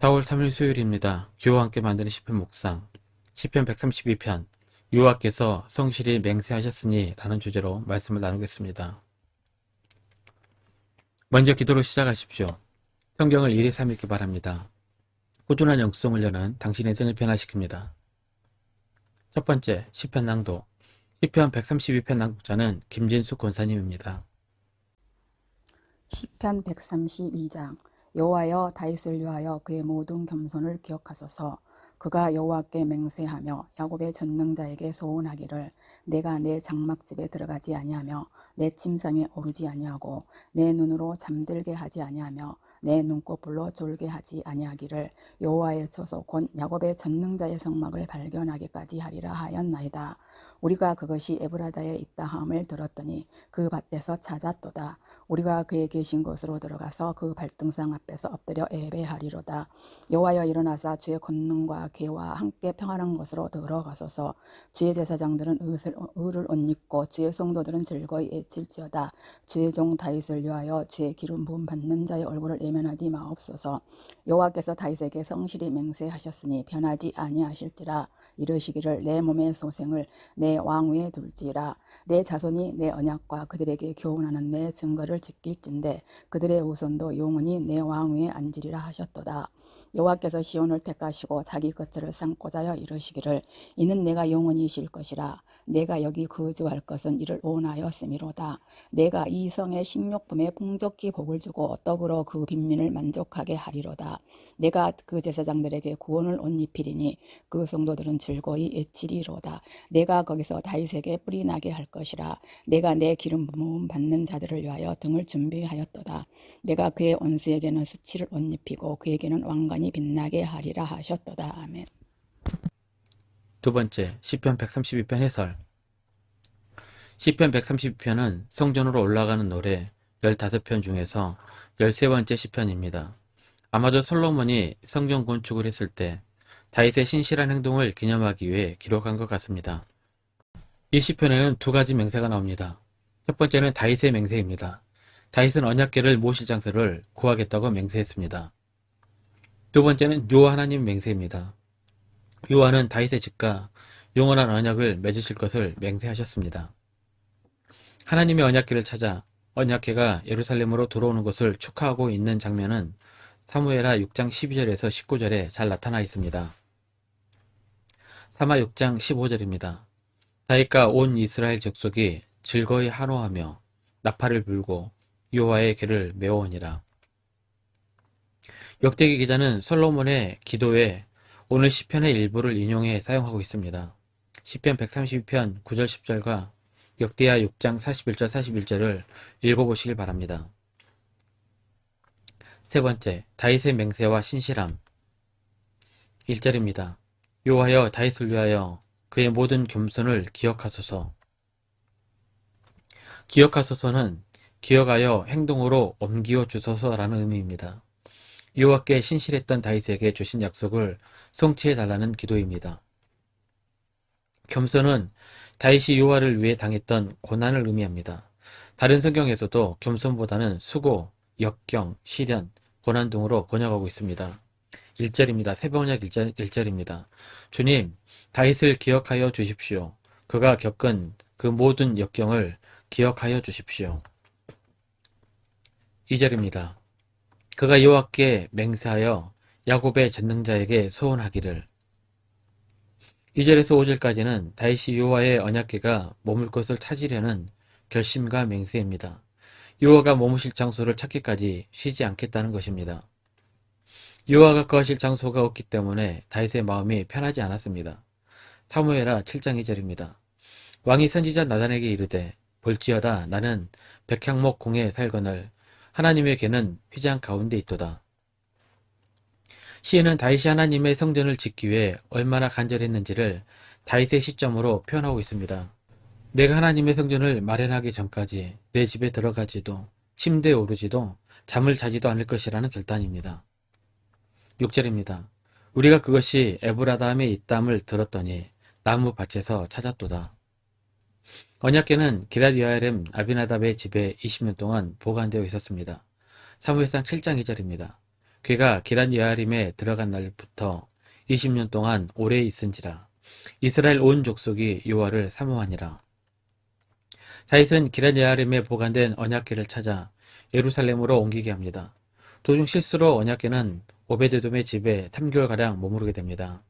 4월 3일 수요일입니다. 교와 함께 만드는 시편 묵상 시편 132편 여호와께서 성실히 맹세하셨으니 라는 주제로 말씀을 나누겠습니다. 먼저 기도로 시작하십시오. 성경을 1회 3 읽기 바랍니다. 꾸준한 영성을 여는 당신의 생을 변화시킵니다. 첫 번째 시편 낭독 시편 132편 낭독자는 김진숙 권사님입니다. 시편 132장 여호와여 다윗을 위하여 그의 모든 겸손을 기억하소서 그가 여호와께 맹세하며 야곱의 전능자에게 소원하기를 내가 내 장막집에 들어가지 아니하며 내 침상에 오르지 아니하고 내 눈으로 잠들게 하지 아니하며 내 눈꺼풀로 졸게 하지 아니하기를 여호와의 소속 곧 야곱의 전능자의 성막을 발견하기까지 하리라 하였나이다. 우리가 그것이 에브라다에 있다 함을 들었더니 그 밭에서 찾았도다. 우리가 그의 계신 곳으로 들어가서 그 발등상 앞에서 엎드려 예배하리로다. 여호와여 일어나사 주의 권능과 계와 함께 평안한 곳으로 들어가소서. 주의 제사장들은 의를, 의를 옷 입고 주의 성도들은 즐거이 애칠지어다. 주의 종 다윗을 위하여 주의 기름 부음 받는 자의 얼굴을 예면하지 마옵소서. 여호와께서 다윗에게 성실히 맹세하셨으니 변하지 아니하실지라 이르시기를 내 몸의 소생을 내 왕위에 둘지라 내 자손이 내 언약과 그들에게 교훈하는 내 증거를 지킬진대 그들의 후손도 영원히 내 왕위에 앉으리라 하셨도다. 여호와께서 시온을 택하시고 자기 것들을 삼고자 하여 이르시기를 이는 내가 영원히 쉴 것이라. 내가 여기 거주할 것은 이를 원하였음이로다. 내가 이 성의 식료품에 풍족히 복을 주고 떡으로 그 빈민을 만족하게 하리로다. 내가 그 제사장들에게 구원을 옷 입히리니 그 성도들은 즐거이 애치리로다. 내가 거기서 다윗에게 뿌리 나게 할 것이라. 내가 내 기름 부음 받는 자들을 위하여 등을 준비하였도다. 내가 그의 원수에게는 수치를 옷 입히고 그에게는 왕관이 빛나게 하리라 하셨도다 아멘 두 번째 시편 132편 해설 시편 132편은 성전으로 올라가는 노래 15편 중에서 13번째 시편입니다. 아마도 솔로몬이 성전 건축을 했을 때 다윗의 신실한 행동을 기념하기 위해 기록한 것 같습니다. 이 시편에는 두 가지 맹세가 나옵니다. 첫 번째는 다윗의 맹세입니다. 다윗은 언약궤를 모실 장소를 구하겠다고 맹세했습니다. 두 번째는 요하 하나님 맹세입니다. 요하는 다윗의 집과 영원한 언약을 맺으실 것을 맹세하셨습니다. 하나님의 언약궤를 찾아 언약궤가 예루살렘으로 들어오는 것을 축하하고 있는 장면은 사무엘하 6장 12절에서 19절에 잘 나타나 있습니다. 사마 6장 15절입니다. 다윗과 온 이스라엘 족속이 즐거이 한호하며 나팔을 불고 여호와의 궤를 메워오니라. 역대기 기자는 솔로몬의 기도에 오늘 시편의 일부를 인용해 사용하고 있습니다. 시편 132편 9절 10절과 역대하 6장 41절 41절을 읽어보시길 바랍니다. 세 번째, 다윗의 맹세와 신실함. 1절입니다. 요하여 다윗을 위하여 그의 모든 겸손을 기억하소서. 기억하소서는 기억하여 행동으로 옮기어 주소서라는 의미입니다. 여호와께 신실했던 다윗에게 주신 약속을 성취해 달라는 기도입니다. 겸손은 다윗이 여호와를 위해 당했던 고난을 의미합니다. 다른 성경에서도 겸손보다는 수고, 역경, 시련, 고난 등으로 번역하고 있습니다. 1절입니다. 새벽약 1절, 1절입니다. 주님, 다윗을 기억하여 주십시오. 그가 겪은 그 모든 역경을 기억하여 주십시오. 2절입니다. 그가 여호와께 맹세하여 야곱의 전능자에게 소원하기를 2절에서 5절까지는 다윗이 여호와의 언약궤가 머물 것을 찾으려는 결심과 맹세입니다. 여호와가 머무실 장소를 찾기까지 쉬지 않겠다는 것입니다. 여호와가 거하실 장소가 없기 때문에 다윗의 마음이 편하지 않았습니다. 사무엘하 7장 2절입니다. 왕이 선지자 나단에게 이르되 볼지어다 나는 백향목 공에 살거늘 하나님의 궤는 휘장 가운데 있도다. 시인은 다윗이 하나님의 성전을 짓기 위해 얼마나 간절했는지를 다윗의 시점으로 표현하고 있습니다. 내가 하나님의 성전을 마련하기 전까지 내 집에 들어가지도 침대에 오르지도 잠을 자지도 않을 것이라는 결단입니다. 6절입니다. 우리가 그것이 에브라담에 있담을 들었더니 나무 밭에서 찾았도다. 언약궤는 기라디아렘 아비나답의 집에 20년 동안 보관되어 있었습니다. 사무엘상 7장 2절입니다. 그가 기란 여아림에 들어간 날부터 20년 동안 오래 있은지라 이스라엘 온 족속이 여호와를 사모하니라. 다윗은 기란 여아림에 보관된 언약궤를 찾아 예루살렘으로 옮기게 합니다. 도중 실수로 언약궤는 오베데돔의 집에 3개월 가량 머무르게 됩니다.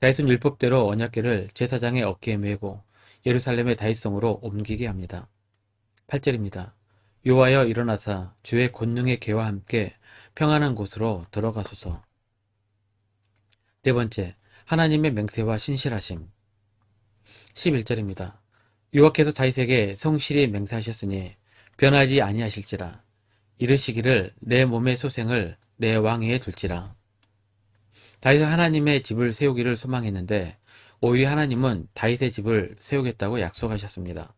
다윗은 율법대로 언약궤를 제사장의 어깨에 메고 예루살렘의 다윗성으로 옮기게 합니다. 8절입니다. 여호와여 일어나사 주의 권능의 개와 함께 평안한 곳으로 들어가소서. 네 번째, 하나님의 맹세와 신실하심. 11절입니다. 여호와께서 다윗에게 성실히 맹세하셨으니 변하지 아니하실지라 이르시기를 내 몸의 소생을 내 왕위에 둘지라. 다윗은 하나님의 집을 세우기를 소망했는데 오히려 하나님은 다윗의 집을 세우겠다고 약속하셨습니다.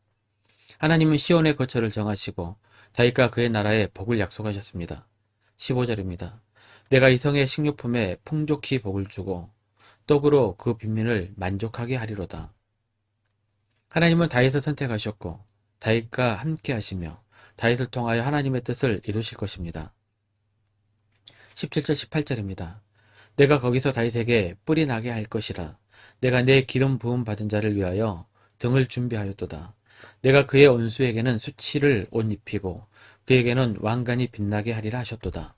하나님은 시온의 거처를 정하시고 다윗과 그의 나라에 복을 약속하셨습니다. 15절입니다. 내가 이 성의 식료품에 풍족히 복을 주고 떡으로 그 빈민을 만족하게 하리로다. 하나님은 다윗을 선택하셨고 다윗과 함께 하시며 다윗을 통하여 하나님의 뜻을 이루실 것입니다. 17절 18절입니다. 내가 거기서 다윗에게 뿔이 나게 할 것이라 내가 내 기름 부음 받은 자를 위하여 등을 준비하였도다. 내가 그의 원수에게는 수치를 옷 입히고 그에게는 왕관이 빛나게 하리라 하셨도다.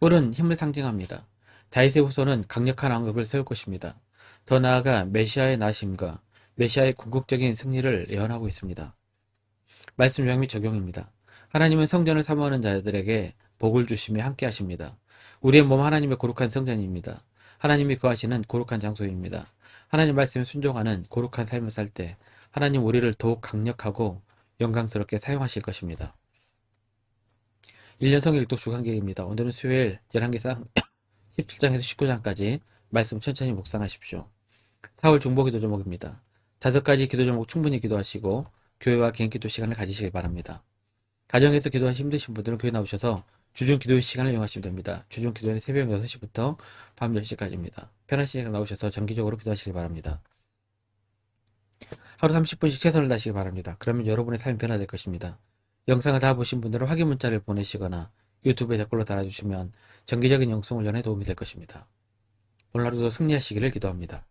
뿔은 힘을 상징합니다. 다윗의 후손은 강력한 왕국을 세울 것입니다. 더 나아가 메시아의 나심과 메시아의 궁극적인 승리를 예언하고 있습니다. 말씀 요약 및 적용입니다. 하나님은 성전을 사모하는 자들에게 복을 주시며 함께 하십니다. 우리의 몸 하나님의 거룩한 성전입니다. 하나님이 거하시는 거룩한 장소입니다. 하나님 말씀에 순종하는 거룩한 삶을 살 때 하나님 우리를 더욱 강력하고 영광스럽게 사용하실 것입니다. 1년 성일 독 주간계입니다. 오늘은 수요일 11개상 17장에서 19장까지 말씀 천천히 묵상하십시오. 4월 중보 기도 제목입니다. 다섯 가지 기도 제목 충분히 기도하시고 교회와 개인 기도 시간을 가지시길 바랍니다. 가정에서 기도하시 힘드신 분들은 교회 나오셔서 주중 기도의 시간을 이용하시면 됩니다. 주중 기도는 새벽 6시부터 밤 10시까지입니다. 편하신 시간 나오셔서 정기적으로 기도하시길 바랍니다. 하루 30분씩 최선을 다하시기 바랍니다. 그러면 여러분의 삶이 변화될 것입니다. 영상을 다 보신 분들은 확인 문자를 보내시거나 유튜브에 댓글로 달아주시면 정기적인 영성 훈련에 도움이 될 것입니다. 오늘 하루도 승리하시기를 기도합니다.